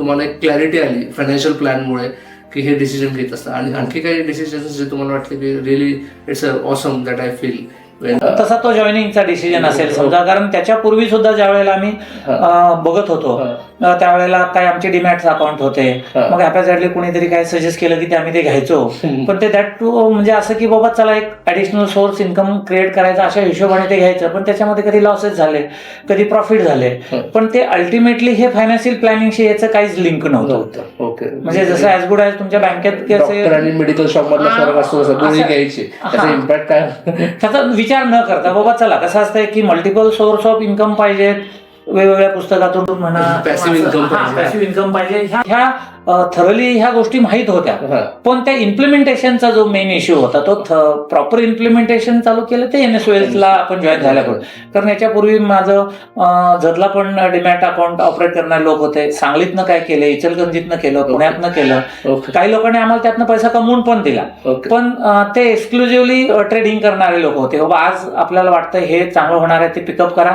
तुम्हाला एक क्लॅरिटी आली फायनान्शियल प्लॅनमुळे की हे डिसिजन घेत असतात. आणि आणखी काही डिसिजन जे तुम्हाला वाटले की really it's a awesome that I feel तसा तो जॉईनिंगचा डिसिजन असेल समजा. कारण त्याच्यापूर्वी सुद्धा ज्या वेळेला आम्ही हा. बघत होतो त्यावेळेला काय आमचे डिमॅट्स अकाउंट होते. हा. मग हॅपॅझॅडली कोणीतरी काय सजेस्ट केलं की ते आम्ही ते घ्यायचो. पण ते दॅट टू म्हणजे असं की बाबा चला एक ऍडिशनल सोर्स इन्कम क्रिएट करायचा अशा हिशोबाने ते घ्यायचं. पण त्याच्यामध्ये कधी लॉसेस झाले कधी प्रॉफिट झाले. पण ते अल्टिमेटली हे फायनान्शियल प्लॅनिंगशी याचं काहीच लिंक नव्हतं. ओके. म्हणजे जसं ॲज गुड ॲज तुमच्या बँकेत मेडिकल शॉप मधला फरक असतो घ्यायचे त्याचा. इम्पॅक्ट काय? त्याचा विचार न करता बाबा चला कसं असतंय की मल्टिपल सोर्स ऑफ इन्कम पाहिजेत? वेगवेगळ्या पुस्तकातून म्हणा. पॅसिव्ह इन्कम पाहिजे. ह्या- ह्या थरली ह्या गोष्टी माहीत होत्या. पण त्या इम्प्लिमेंटेशनचा जो मेन इश्यू होता तो प्रॉपर इम्प्लिमेंटेशन चालू केलं ते एन एस ला आपण जॉईन झाल्याकडून कारण याच्यापूर्वी माझं अं, जदला पण डिमॅट अकाउंट ऑपरेट करणारे लोक होते. सांगलीतनं काय केलं इचलगंजीतनं केलं पुण्यातनं केलं. काही लोकांनी आम्हाला त्यातनं पैसा कमवून पण दिला. पण ते एक्सक्लुझिव्हली ट्रेडिंग करणारे लोक होते. बाबा आज आपल्याला वाटतं हे चांगलं होणार आहे ते पिकअप करा.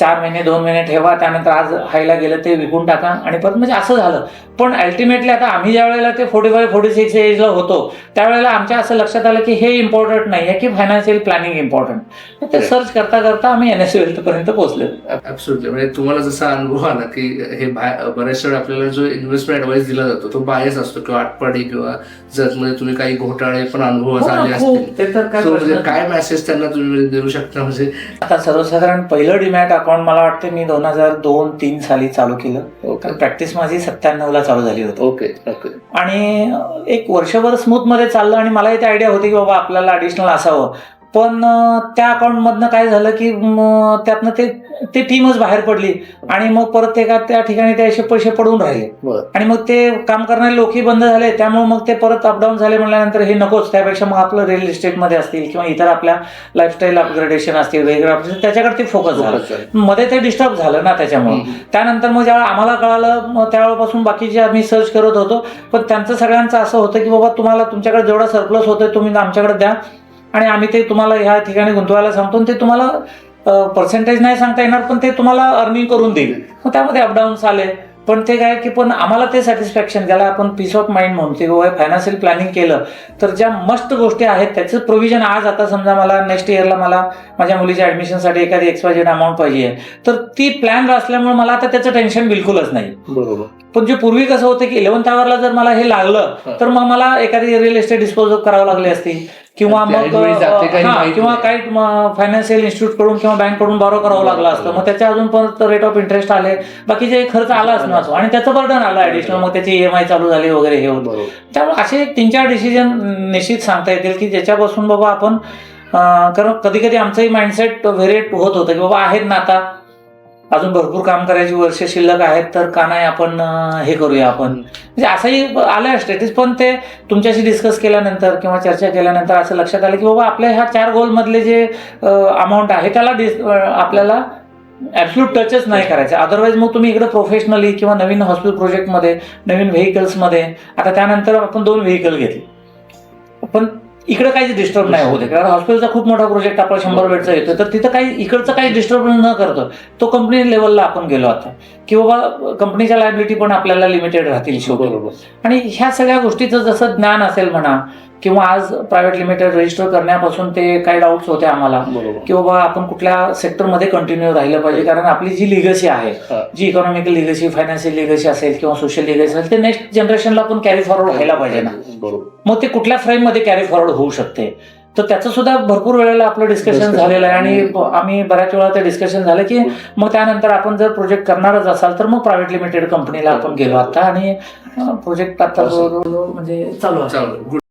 चार महिने दोन महिने ठेवा त्यानंतर आज हायला गेलं ते विकून टाका आणि परत म्हणजे असं झालं. पण अल्टिमेटली आता आम्ही ज्या वेळेला ते फोर्टी फाय फोर्टी सिक्स एजला होतो त्यावेळेला आमच्या असं लक्षात आलं की हे इम्पॉर्टंट नाही आहे की फायनान्शियल प्लॅनिंग इम्पॉर्टंट ते. सर्च करता करता आम्ही एन एस पर्यंत पोहोचलो. ऍब्सोल्युटली म्हणजे तुम्हाला जसा अनुभव आला की हे बऱ्याचशा वेळा आपल्याला जो इन्व्हेस्टमेंट ऍडवाइस दिला जातो तो बायस असतो किंवा आटपाडी किंवा जर मध्ये तुम्ही काही घोटाळे पण अनुभव हो झाले. असतील. ते तर काय So, म्हणजे काय मेसेज त्यांना तुम्ही देऊ शकता? म्हणजे आता सर्वसाधारण पहिलं डिमॅट अकाउंट मला वाटतं मी दोन हजार दोन तीन साली चालू केलं. ओके कारण प्रॅक्टिस माझी सत्त्याण्णव ला चालू झाली होती. ओके ओके आणि एक वर्षभर स्मूथमध्ये चाललं आणि मला इथे आयडिया होती की बाबा आपल्याला ॲडिशनल असावं. पण त्या अकाउंटमधनं काय झालं की त्यातनं ते ते टीमच बाहेर पडली आणि मग परत ते का त्या ठिकाणी ते असे पैसे पडून राहिले. आणि मग ते काम करणारे लोकही बंद झाले त्यामुळे मग ते परत अपडाऊन झाले म्हणल्यानंतर हे नकोच. त्यापेक्षा मग आपलं रिअल इस्टेटमध्ये असतील किंवा इतर आपल्या लाईफस्टाईल अपग्रेडेशन असतील वेगळं त्याच्याकडे ते फोकस झालं. मध्ये ते डिस्टर्ब झालं ना त्याच्यामुळे. त्यानंतर मग जेव्हा आम्हाला कळालं मग त्यावेळेपासून बाकीचे आम्ही सर्च करत होतो पण त्यांचं सगळ्यांचं असं होतं की बाबा तुम्हाला तुमच्याकडे जेवढा सरप्लस होतोय तुम्ही आमच्याकडे द्या. आणि आम्ही ते तुम्हाला ह्या ठिकाणी गुंतवायला सांगतो ते तुम्हाला पर्सेंटेज नाही सांगता येणार पण ते तुम्हाला अर्निंग करून देईल. मग त्यामध्ये अपडाऊन्स आले. पण ते काय की पण आम्हाला ते सॅटिस्फॅक्शन ज्याला आपण पीस ऑफ माइंड म्हणतो की बाबा फायनान्शियल प्लॅनिंग केलं तर ज्या मस्ट गोष्टी आहेत त्याचं प्रोव्हिजन आज आता समजा मला नेक्स्ट इयरला मला माझ्या मुलीच्या ऍडमिशनसाठी एखादी एक्सवायजेड अमाऊंट पाहिजे. तर ती प्लॅन असल्यामुळे मला आता त्याचं टेन्शन बिलकुलच नाही. बरोबर. पण जे पूर्वी कसं होतं की इलेव्हन्थ आवरला जर मला हे लागलं. तर मग मला एखादी रिअल एस्टेट डिस्पोज करावं लागली असती. किंवा मग हा, किंवा. काही फायनान्शियल इन्स्टिट्यूटकडून किंवा बँककडून बॉरो करावं लागलं असतं. मग त्याच्या अजून पण रेट ऑफ इंटरेस्ट आले. बाकीचे खर्च आलाच नव्हतो आणि त्याचं बर्डन आलं ऍडिशनल मग त्याची ईएमआय चालू झाली वगैरे हे होतं. त्यामुळे असे तीन चार डिसिजन निश्चित सांगता येतील की ज्याच्यापासून बाबा आपण कारण कधी कधी आमचंही माइंडसेट व्हेरिएट होत होतं की बाबा आहेत ना आता. अजून भरपूर काम करायची वर्ष शिल्लक आहेत तर का नाही आपण हे करूया आपण. म्हणजे असंही आलं स्टेटस पण ते तुमच्याशी डिस्कस केल्यानंतर किंवा चर्चा केल्यानंतर असं लक्षात आलं की बाबा आपल्या ह्या चार गोलमधले जे अमाऊंट आहे त्याला डिस आपल्याला ॲब्स्युट टचच नाही करायचं. अदरवाईज मग तुम्ही इकडे प्रोफेशनली किंवा नवीन हॉस्पिटल प्रोजेक्टमध्ये नवीन व्हेकल्समध्ये आता त्यानंतर आपण दोन व्हेकल घेतले. पण इकडे काहीच डिस्टर्ब नाही होते कारण हॉस्पिटलचा खूप मोठा प्रोजेक्ट आपला शंभर बेडचा येतो तर तिथं काही इकडचं काही डिस्टर्ब न करतो तो कंपनी लेवलला आपण गेलो आता. की बाबा कंपनीच्या लायबिलिटी पण आपल्याला लिमिटेड राहतील शेवटी. बरोबर. आणि ह्या सगळ्या गोष्टीचं जसं ज्ञान असेल म्हणा किंवा आज प्रायव्हेट लिमिटेड रजिस्टर करण्यापासून ते काही डाऊट्स होते आम्हाला. की बाबा आपण कुठल्या सेक्टरमध्ये कंटिन्यू राहिलं पाहिजे. कारण आपली जी लिगसी आहे हा. जी इकॉनॉमिकल लिगसी फायनान्शियल लिगसी असेल किंवा सोशल लिगसी असेल ते नेक्स्ट जनरेशनला पण कॅरी फॉरवर्ड व्हायला पाहिजे ना. मग ते कुठल्या फ्रेममध्ये कॅरी फॉरवर्ड होऊ शकते? तर त्याचं सुद्धा भरपूर वेळेला आपलं डिस्कशन. झालेलं आहे. आणि आम्ही बऱ्याच वेळा ते डिस्कशन झालं की मग त्यानंतर आपण जर प्रोजेक्ट करणारच असाल तर मग प्रायव्हेट लिमिटेड कंपनीला आपण गेलो आता. आणि प्रोजेक्ट आता म्हणजे चालू आहे.